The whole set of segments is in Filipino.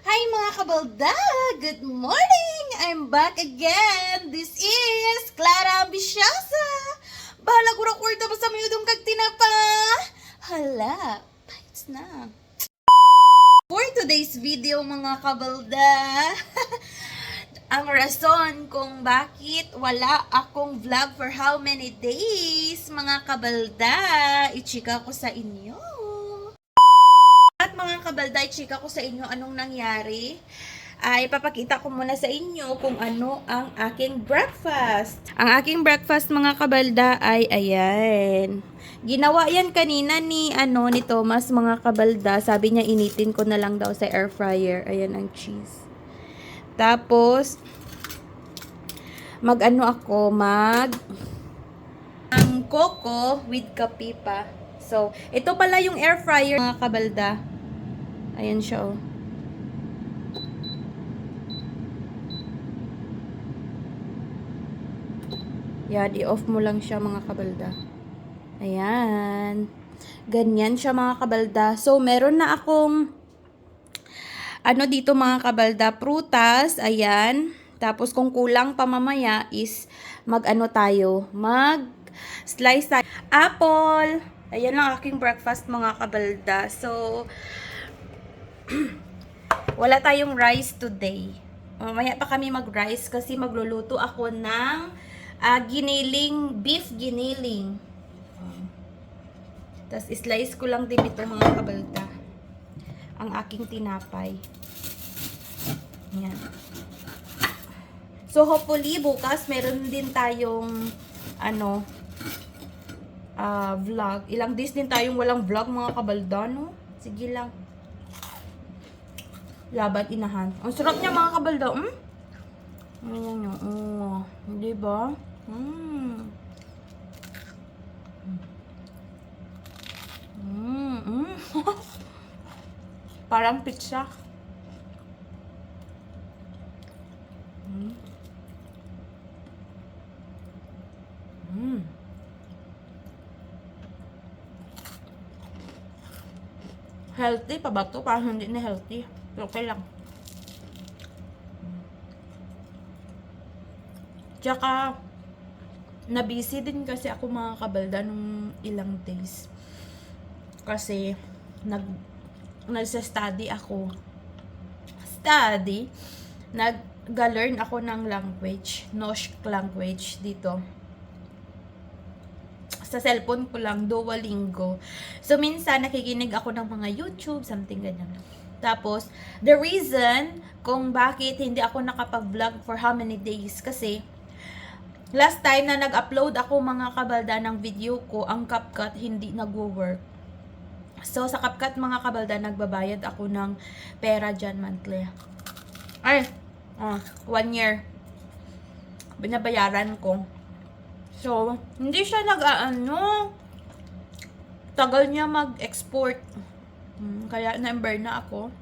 Hi mga kabalda! Good morning! I'm back again! This is Clara Ambisyosa! Bahala ko kwarta pa sa mayudong kag tinapa! Hala, bites na. For today's video mga kabalda, ang rason kung bakit wala akong vlog for how many days, mga kabalda, ichika ko sa inyo. At mga kabalda, ichika ko sa inyo anong nangyari. Ay, papakita ko muna sa inyo kung ano ang aking breakfast. Ang aking breakfast mga kabalda ay ayan. Ginawa yan kanina ni ano ni Thomas mga kabalda. Sabi niya initin ko na lang daw sa air fryer. Ayan ang cheese. Tapos mag-ano ako, mag ang coco with kape pa. So, ito pala yung air fryer mga kabalda. Ayan siya oh. Yan, i-off mo lang siya mga kabalda. Ayan. Ganyan siya mga kabalda. So, meron na akong ano dito mga kabalda, prutas, ayan. Tapos kung kulang pa mamaya is mag-ano tayo, mag slice tayo. Apple. Ayan ang aking breakfast mga kabalda. So, wala tayong rice today. Mamaya pa kami mag-rice kasi magluluto ako ng ah, giniling, beef giniling. Tapos slice ko lang din ito mga kabalda. Ang aking tinapay. Yan. So hopefully bukas meron din tayong ano ah vlog. Ilang days din tayong walang vlog mga kabalda, no? Sige lang. Laban inahan. Ang sarap niya mga kabalda, hmm? Ayan yun. Oh, di ba? Mm. Mm, mm. Parang pizza. Mm. Healthy pa ba to? Parang hindi na healthy. Okay lang. Tsaka, na-busy din kasi ako mga kabalda nung ilang days. Kasi, nag, nagsa-study ako. Study? Nag-learn ako ng language. Nosh language dito. Sa cellphone ko lang, Duolingo. So, minsan, nakikinig ako ng mga YouTube, something ganyan. Tapos, the reason kung bakit hindi ako nakapag-vlog for how many days, kasi, last time na nag-upload ako mga kabalda ng video ko, ang CapCut hindi nagwo-work. So, sa CapCut mga kabalda, nagbabayad ako ng pera dyan monthly. Ay, ah, one year. Binabayaran ko. So, hindi siya nag-ano, tagal niya mag-export. Hmm, kaya na-ember na ako.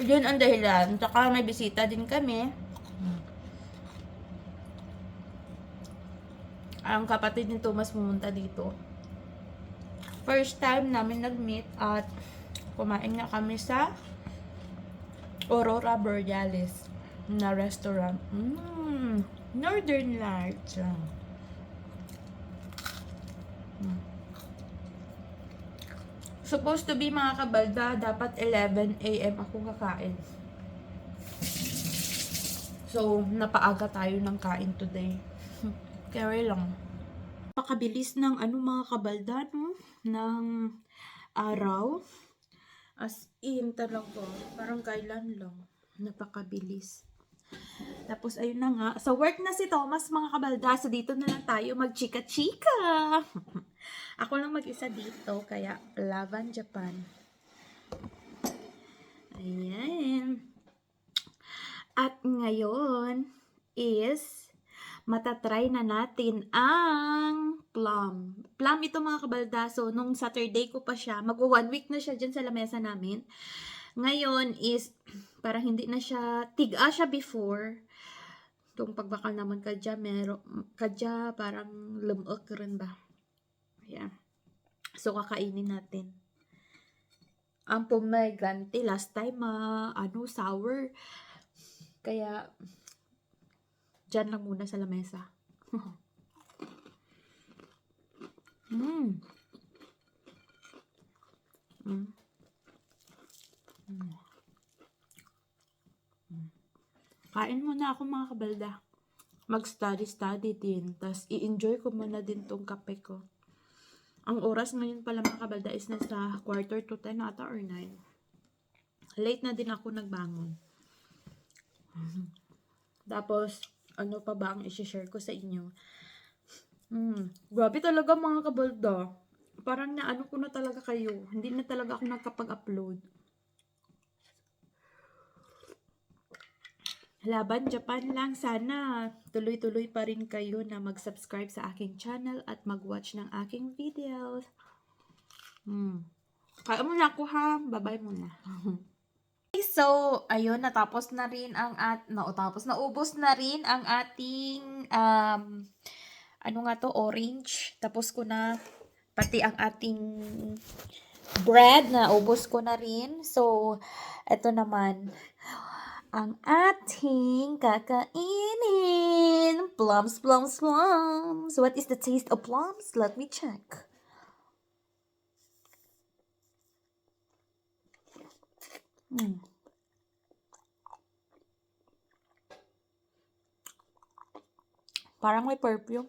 Yun ang dahilan. Tsaka may bisita din kami. Ang kapatid ni Thomas pumunta dito. First time namin nag-meet at kumain nga kami sa Aurora Borealis na restaurant. Mm, Northern Lights. Mm. Supposed to be mga kabalda, dapat 11 a.m. ako kakain. So, napaaga tayo ng kain today. Kaya lang. Pakabilis ng ano mga kabalda, no? Ng araw. As in talaga. Parang kailan lang. Napakabilis. Tapos, ayun na nga. Sa work na si Thomas, mga kabalda. So, dito na lang tayo magchika-chika. Ako lang mag-isa dito. Kaya, Laban Japan. Ayan. At ngayon is matatry na natin ang plum. Plum ito mga kabalda. So, nung Saturday ko pa siya, mag one week na siya dyan sa lamesa namin. Ngayon is, parang hindi na siya, tiga siya before. Itong pagbakal naman kadya, mero, kadya parang lumok rin ba? Ayan. So, kakainin natin. ang pomegranate last time ma ano sour. Kaya Diyan lang muna sa lamesa. mm. Mm. Mm. Mm. Kain muna ako mga kabalda. Mag-study-study din. Tapos i-enjoy ko muna din tong kape ko. Ang oras ngayon pala mga kabalda is nasa quarter to 10 ata or 9. Late na din ako nagbangon. Tapos, ano pa ba ang isi-share ko sa inyo? Hmm, grabe talaga mga kabalda. Parang naano ko na talaga kayo. Hindi na talaga ako nagkapag-upload. Laban Japan lang sana. Tuloy-tuloy pa rin kayo na mag-subscribe sa aking channel at mag-watch ng aking videos. Hmm. Kaya muna ako ha. Bye-bye muna. So, ayun, natapos na rin ang at, nautapos, naubos na rin ang ating, um, ano nga to, orange. Tapos ko na, pati ang ating bread na ubos ko na rin. So, eto naman, ang ating kakainin. Plums, plums, plums. What is the taste of plums? Let me check. Hmm. Parang may perfume.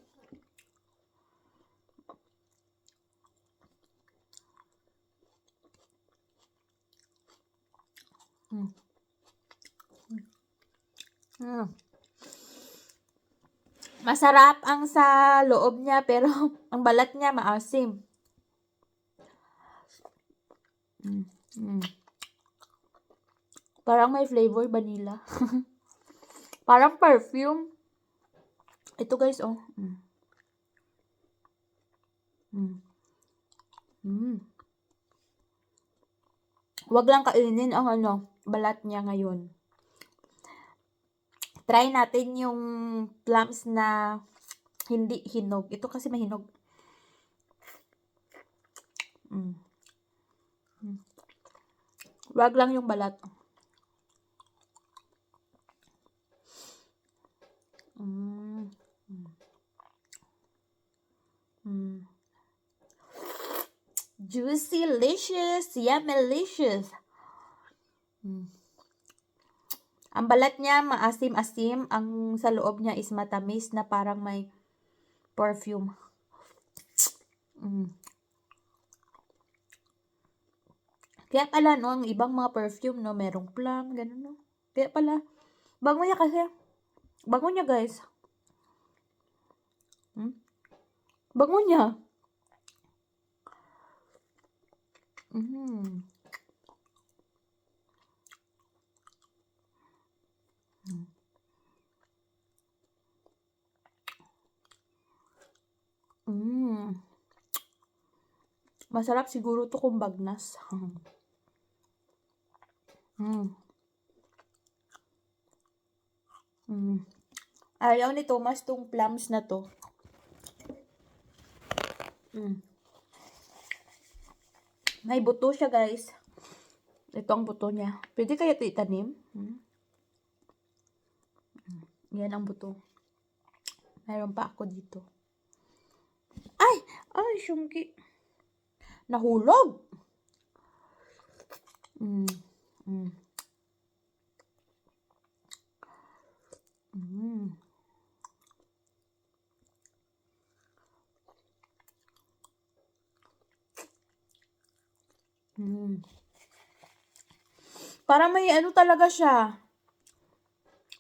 Masarap ang sa loob niya pero ang balat niya maasim. Mm. Mm. Parang may flavor vanilla. Parang perfume. Ito guys, oh. Mm. Mm. Mm. Huwag lang kainin ang ano, balat niya ngayon. Try natin yung plums na hindi hinog. Ito kasi mahinog. Mm. Mm. Huwag lang yung balat. Mm. Mm. Juicy, licious, yummy-licious. Mm. Ang balat niya maasim-asim, ang sa loob niya is matamis na parang may perfume. Mm. Kaya pala, no, ang ibang mga perfume, no, merong plum, ganun, no. Kaya pala, bango niya kasi. Bango niya, guys. Hmm? Bango niya. Mm. Mm. Masarap siguro to kung bagnas. Mm. Mm. Ayaw ni Thomas tong plums na to. Mm. May buto siya, guys. Ito ang buto niya. Pwede kaya ito itanim? Hmm? Mm. Yan ang buto. Mayroon pa ako dito. Ay! Ay, syungki. Nahulog! Mm. Mm. Mm. Mm. Para may ano talaga siya.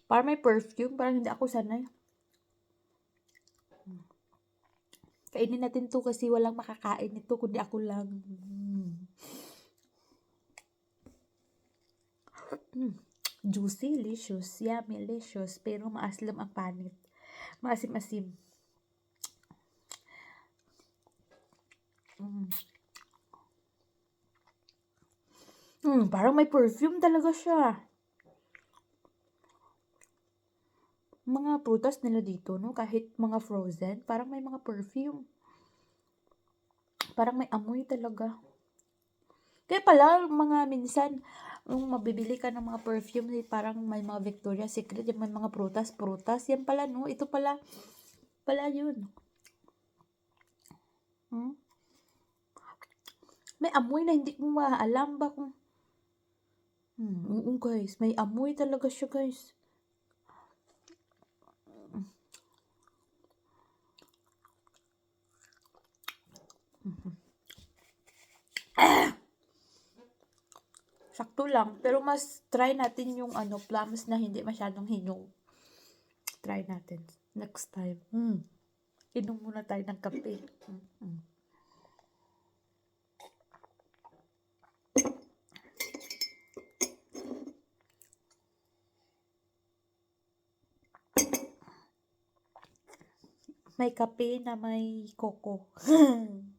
Para may perfume. Parang hindi ako sanay. Kainin natin to kasi walang makakain nito kundi ako lang. Mm. Juicy, licious, yummy, licious, pero maaslam ang panit. Maasim-asim. Mm. Mm, parang may perfume talaga siya. Mga prutas nila dito, no? Kahit mga frozen, parang may mga perfume. Parang may amoy talaga. Kaya pala, mga minsan, yung mabibili ka ng mga perfume, eh, parang may mga Victoria's Secret, yung may mga prutas, prutas. Yan pala, no? Ito pala, pala yun. Hmm? May amoy na hindi ko maalam ba kung... Hmm, guys, may amoy talaga siya guys. Sakto lang. Pero mas try natin yung ano, plums na hindi masyadong hinog. Try natin. Next time. Hmm. Inom muna tayo ng kape. Hmm. May kape na may koko.